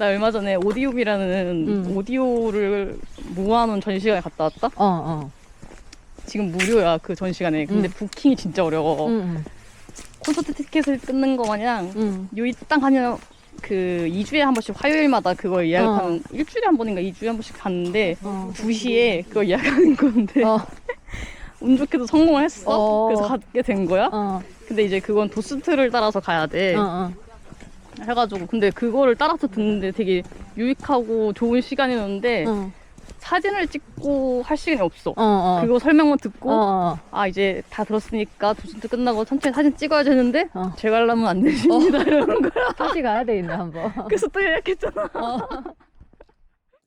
나 얼마 전에 오디움이라는 음. 오디오를 모아놓은 전시관에 갔다 왔다? 어, 어. 지금 무료야, 그 전시관에. 근데 음. 부킹이 진짜 어려워. 응, 콘서트 티켓을 끊는 거 마냥 응. 요이 딱 하면 그 2주에 한 번씩 화요일마다 그걸 예약하는 어. 일주일에 한 번인가 2주에 한 번씩 갔는데 어. 2시에 그걸 예약하는 건데 어, 운 좋게도 성공을 했어. 어. 그래서 가게 된 거야. 어, 근데 이제 그건 도스트를 따라서 가야 돼. 어, 어. 해가지고 근데 그거를 따라서 듣는데 되게 유익하고 좋은 시간이었는데 어, 사진을 찍고 할 시간이 없어. 어, 어. 그거 설명만 듣고 어, 어. 아 이제 다 들었으니까 도스트 끝나고 천천히 사진 찍어야 되는데 어. 제가 하면 안 되십니다 이러는 거야. 다시 가야 되겠네, 한번. 그래서 또 예약했잖아.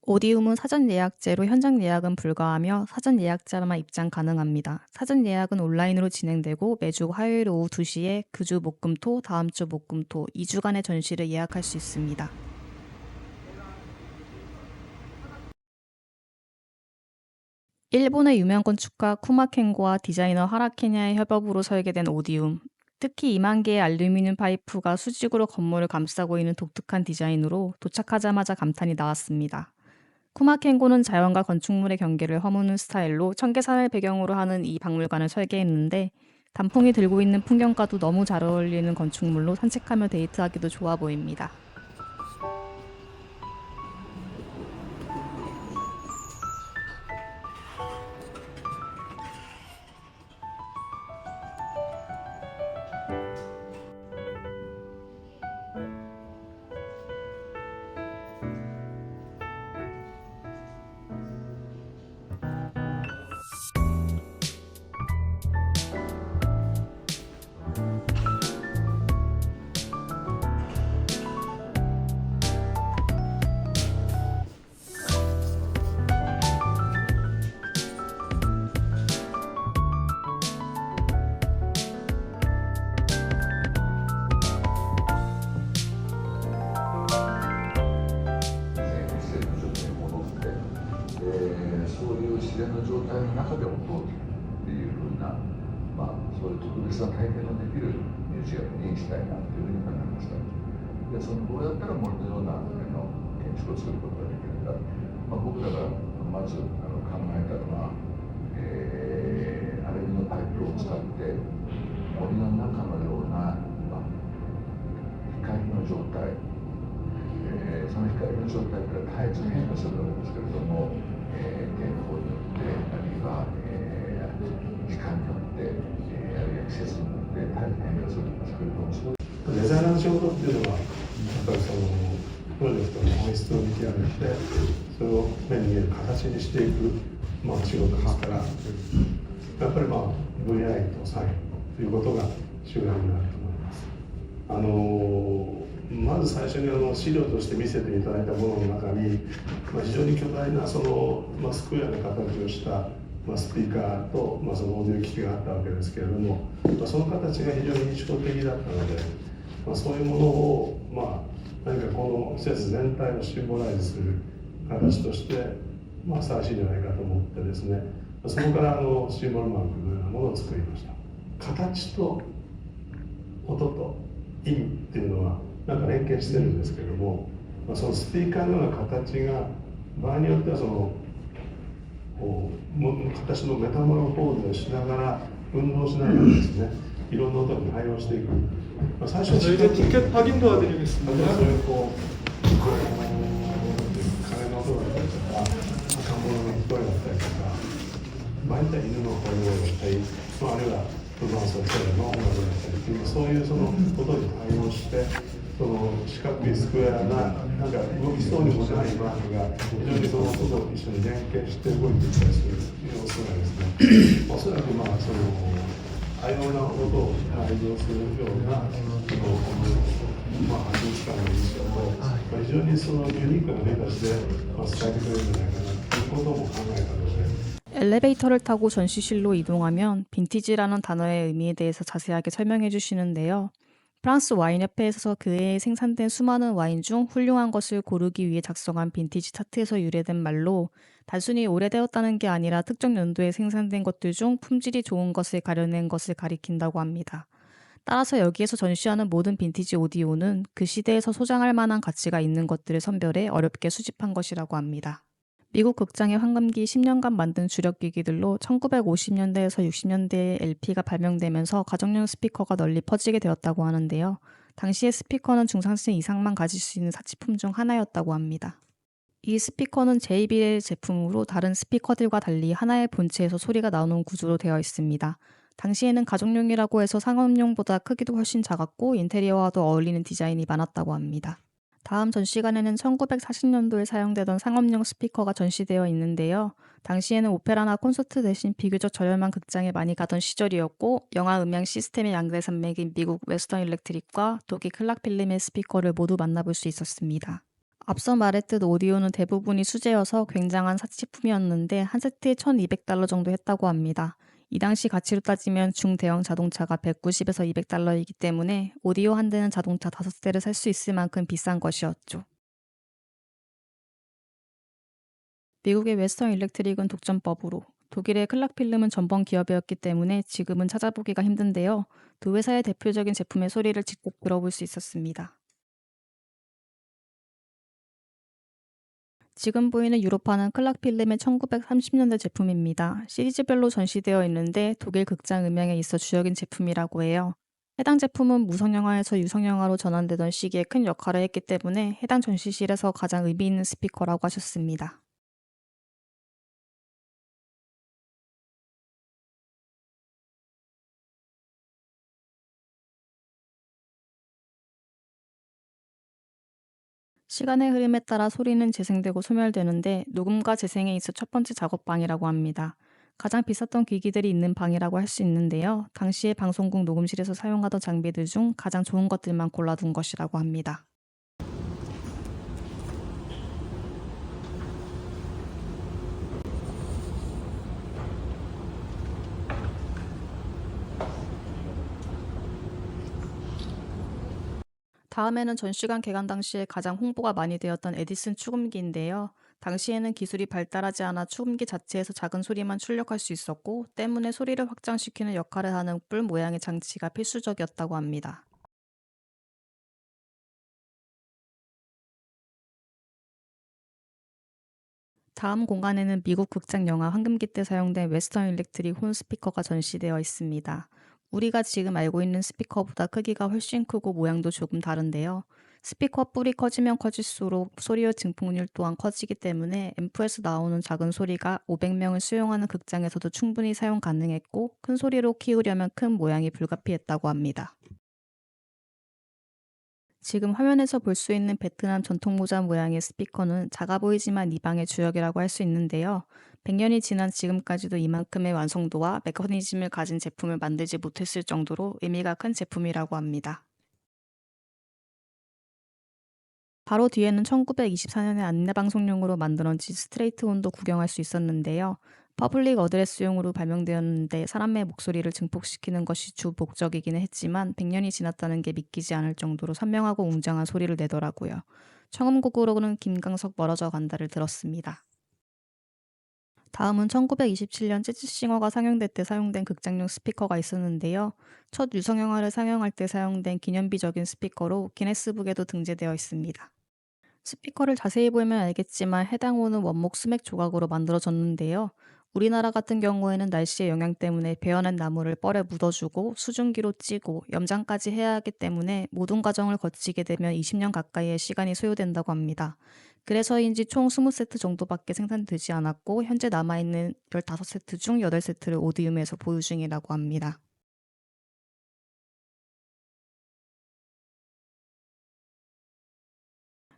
오디움은 사전 예약제로 현장 예약은 불가하며 사전 예약자만 입장 가능합니다. 사전 예약은 온라인으로 진행되고 매주 화요일 오후 2시에 그 주 목금토, 다음 주 목금토 2주간의 전시를 예약할 수 있습니다. 일본의 유명 건축가 쿠마켄고와 디자이너 하라케냐의 협업으로 설계된 오디움. 특히 2만 개의 알루미늄 파이프가 수직으로 건물을 감싸고 있는 독특한 디자인으로 도착하자마자 감탄이 나왔습니다. 쿠마켄고는 자연과 건축물의 경계를 허무는 스타일로 청계산을 배경으로 하는 이 박물관을 설계했는데 단풍이 들고 있는 풍경과도 너무 잘 어울리는 건축물로 산책하며 데이트하기도 좋아 보입니다. を作ることができるか、まあ、僕らがまずあの考えたのは、えーアルミのパイプを使って森の中のような、まあ、光の状態えーその光の状態から絶えず変化するわけですけれども、えー天候によってあるいは、えー時間によって、えーあるいは季節によって絶えず変化するんです。けれどもそうデザイナーの仕事っていうのはやっぱりそのプロジェクトの本質を見極めてそれを目に見える形にしていく、まあ、仕事ですからやっぱりまあ VI とサインということが主眼になると思います。あのまず最初にあの資料として見せていただいたものの中に、まあ、非常に巨大なその、まあ、スクエアな形をした、まあ、スピーカーと、まあ、そのオーディオ機器があったわけですけれども、まあ、その形が非常に印象的だったので、まあ、そういうものを、まあ、何かこの施設全体をシンボライズする形として、まあ、ふさわしいんじゃないかと思ってですねそこからあのシンボルマークのようなものを作りました。形と音と意味っていうのはなんか連携してるんですけども、ま、そのスピーカーのような形が場合によってはそのこう形のメタモロフォーズをしながら運動しながらですねいろんな音に対応していく、最初は 저희도 티켓 확인 도와드리겠습니다. そういうこう、こう鐘の音だったりとか、赤物の声だったりとか、場合によっては犬の声だったり、まあ、あるいはフランスの声の音楽だったりっていう、そういうその音に対応して、その四角いスクエアな、なんか動きそうにもないマークが、非常にその音と一緒に連携して動いていったりする様子がですね、おそらくまあ、その、 多様な音を内蔵するような、その、まあ、博物館の印象と、まあ、非常にそのユニークな形で、まあ、伝えてくれるんじゃないかなということも考えたので、 엘리베이터를 타고 전시실로 이동하면 빈티지라는 단어의 의미에 대해서 자세하게 설명해 주시는데요. 프랑스 와인협회에서 그해에 생산된 수많은 와인 중 훌륭한 것을 고르기 위해 작성한 빈티지 차트에서 유래된 말로 단순히 오래되었다는 게 아니라 특정 연도에 생산된 것들 중 품질이 좋은 것을 가려낸 것을 가리킨다고 합니다. 따라서 여기에서 전시하는 모든 빈티지 오디오는 그 시대에서 소장할 만한 가치가 있는 것들을 선별해 어렵게 수집한 것이라고 합니다. 미국 극장의 황금기 10년간 만든 주력기기들로 1950년대에서 60년대에 LP가 발명되면서 가정용 스피커가 널리 퍼지게 되었다고 하는데요. 당시의 스피커는 중상층 이상만 가질 수 있는 사치품 중 하나였다고 합니다. 이 스피커는 JBL 제품으로 다른 스피커들과 달리 하나의 본체에서 소리가 나오는 구조로 되어 있습니다. 당시에는 가정용이라고 해서 상업용보다 크기도 훨씬 작았고 인테리어와도 어울리는 디자인이 많았다고 합니다. 다음 전시관에는 1940년도에 사용되던 상업용 스피커가 전시되어 있는데요. 당시에는 오페라나 콘서트 대신 비교적 저렴한 극장에 많이 가던 시절이었고 영화 음향 시스템의 양대 산맥인 미국 웨스턴 일렉트릭과 독일 클락 필름의 스피커를 모두 만나볼 수 있었습니다. 앞서 말했듯 오디오는 대부분이 수제여서 굉장한 사치품이었는데 한 세트에 1200달러 정도 했다고 합니다. 이 당시 가치로 따지면 중대형 자동차가 190에서 200달러이기 때문에 오디오 한 대는 자동차 5대를 살 수 있을 만큼 비싼 것이었죠. 미국의 웨스턴 일렉트릭은 독점법으로 독일의 클락필름은 전범 기업이었기 때문에 지금은 찾아보기가 힘든데요. 두 회사의 대표적인 제품의 소리를 직접 들어볼 수 있었습니다. 지금 보이는 유로파는 클락필름의 1930년대 제품입니다. 시리즈별로 전시되어 있는데 독일 극장 음향에 있어 주역인 제품이라고 해요. 해당 제품은 무성영화에서 유성영화로 전환되던 시기에 큰 역할을 했기 때문에 해당 전시실에서 가장 의미 있는 스피커라고 하셨습니다. 시간의 흐름에 따라 소리는 재생되고 소멸되는데 녹음과 재생에 있어 첫 번째 작업방이라고 합니다. 가장 비쌌던 기기들이 있는 방이라고 할 수 있는데요. 당시에 방송국 녹음실에서 사용하던 장비들 중 가장 좋은 것들만 골라둔 것이라고 합니다. 다음에는 전시관 개관 당시에 가장 홍보가 많이 되었던 에디슨 축음기인데요. 당시에는 기술이 발달하지 않아 축음기 자체에서 작은 소리만 출력할 수 있었고 때문에 소리를 확장시키는 역할을 하는 뿔 모양의 장치가 필수적이었다고 합니다. 다음 공간에는 미국 극장 영화 황금기 때 사용된 웨스턴 일렉트릭 혼 스피커가 전시되어 있습니다. 우리가 지금 알고 있는 스피커보다 크기가 훨씬 크고 모양도 조금 다른데요. 스피커 뿔이 커지면 커질수록 소리의 증폭률 또한 커지기 때문에 앰프에서 나오는 작은 소리가 500명을 수용하는 극장에서도 충분히 사용 가능했고 큰 소리로 키우려면 큰 모양이 불가피했다고 합니다. 지금 화면에서 볼 수 있는 베트남 전통 모자 모양의 스피커는 작아 보이지만 이 방의 주역이라고 할 수 있는데요. 100년이 지난 지금까지도 이만큼의 완성도와 메커니즘을 가진 제품을 만들지 못했을 정도로 의미가 큰 제품이라고 합니다. 바로 뒤에는 1924년에 안내방송용으로 만들어진 스트레이트 온도 구경할 수 있었는데요. 퍼블릭 어드레스용으로 발명되었는데 사람의 목소리를 증폭시키는 것이 주 목적이기는 했지만 100년이 지났다는 게 믿기지 않을 정도로 선명하고 웅장한 소리를 내더라고요. 청음곡으로는 김강석 멀어져 간다를 들었습니다. 다음은 1927년 재즈싱어가 상영될 때 사용된 극장용 스피커가 있었는데요. 첫 유성영화를 상영할 때 사용된 기념비적인 스피커로 기네스북에도 등재되어 있습니다. 스피커를 자세히 보면 알겠지만 해당 호는 원목 수맥 조각으로 만들어졌는데요. 우리나라 같은 경우에는 날씨의 영향 때문에 베어낸 나무를 뻘에 묻어주고 수증기로 찌고 염장까지 해야 하기 때문에 모든 과정을 거치게 되면 20년 가까이의 시간이 소요된다고 합니다. 그래서인지 총 20세트 정도밖에 생산되지 않았고 현재 남아있는 15세트 중 8세트를 오디움에서 보유 중이라고 합니다.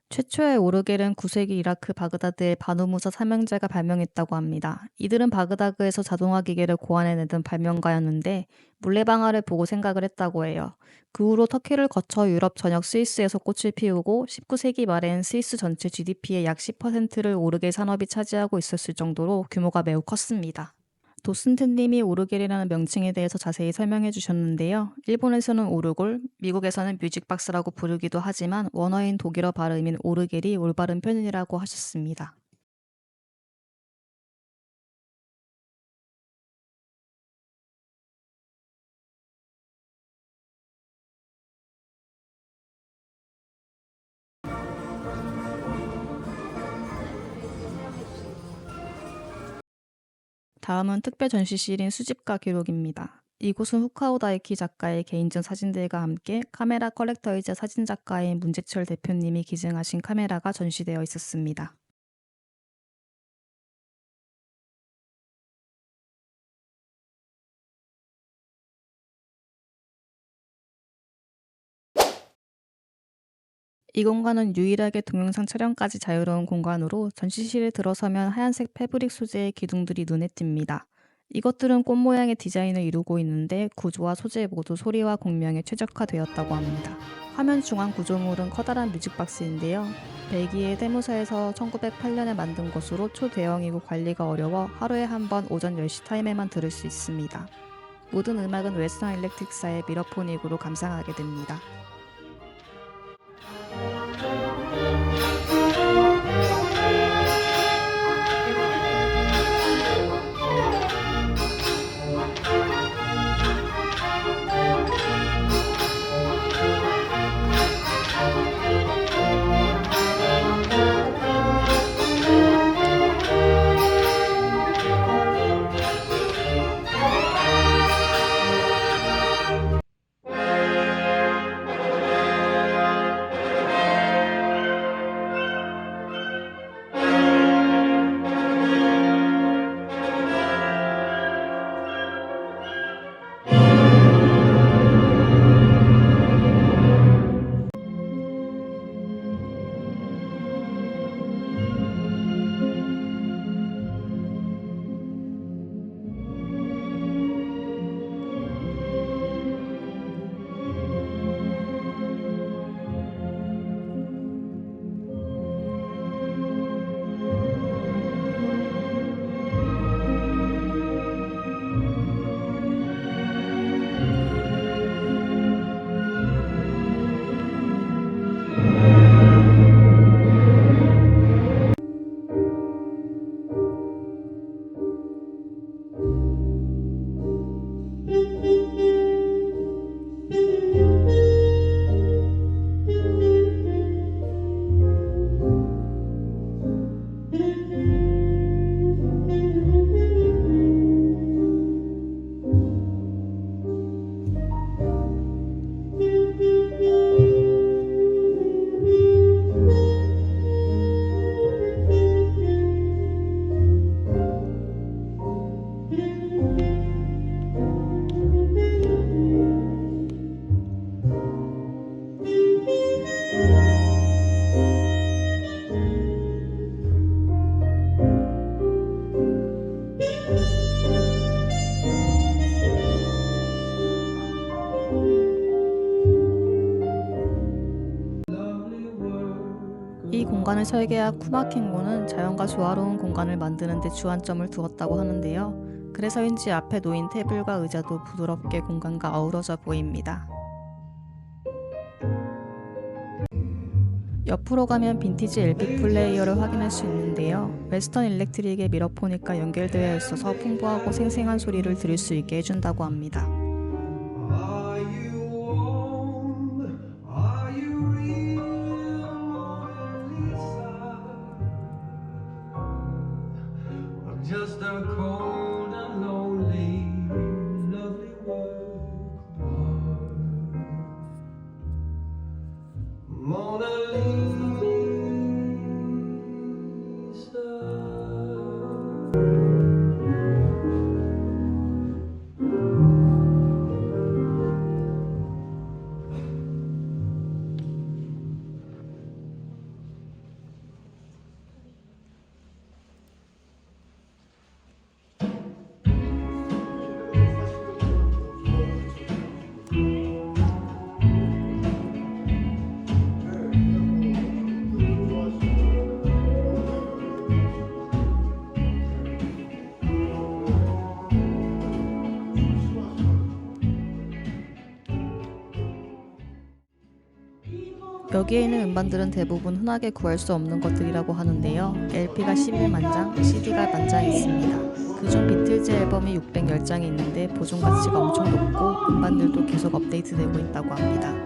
최초의 오르겔은 9세기 이라크 바그다드의 바누무사 삼형제가 발명했다고 합니다. 이들은 바그다드에서 자동화 기계를 고안해내던 발명가였는데 물레방아를 보고 생각을 했다고 해요. 그 후로 터키를 거쳐 유럽 전역 스위스에서 꽃을 피우고 19세기 말엔 스위스 전체 GDP의 약 10%를 오르겔 산업이 차지하고 있었을 정도로 규모가 매우 컸습니다. 도슨트님이 오르겔이라는 명칭에 대해서 자세히 설명해 주셨는데요. 일본에서는 오르골, 미국에서는 뮤직박스라고 부르기도 하지만 원어인 독일어 발음인 오르겔이 올바른 표현이라고 하셨습니다. 다음은 특별 전시실인 수집가 기록입니다. 이곳은 후카오 다이키 작가의 개인전 사진들과 함께 카메라 컬렉터이자 사진작가인 문재철 대표님이 기증하신 카메라가 전시되어 있었습니다. 이 공간은 유일하게 동영상 촬영까지 자유로운 공간으로 전시실에 들어서면 하얀색 패브릭 소재의 기둥들이 눈에 띕니다. 이것들은 꽃 모양의 디자인을 이루고 있는데 구조와 소재 모두 소리와 공명에 최적화되었다고 합니다. 화면 중앙 구조물은 커다란 뮤직박스인데요. 벨기에 세무사에서 1908년에 만든 것으로 초대형이고 관리가 어려워 하루에 한 번 오전 10시 타임에만 들을 수 있습니다. 모든 음악은 웨스턴 일렉트릭사의 미러포닉으로 감상하게 됩니다. 이 공간을 설계한 쿠마켄고는 자연과 조화로운 공간을 만드는 데 주안점을 두었다고 하는데요. 그래서인지 앞에 놓인 테이블과 의자도 부드럽게 공간과 어우러져 보입니다. 옆으로 가면 빈티지 LP 플레이어를 확인할 수 있는데요. 웨스턴 일렉트릭의 미러포닉과 연결되어 있어서 풍부하고 생생한 소리를 들을 수 있게 해준다고 합니다. 여기에 있는 음반들은 대부분 흔하게 구할 수 없는 것들이라고 하는데요. LP가 11만 장, CD가 만장 있습니다. 그중 비틀즈 앨범이 610장이 있는데 보존 가치가 엄청 높고 음반들도 계속 업데이트되고 있다고 합니다.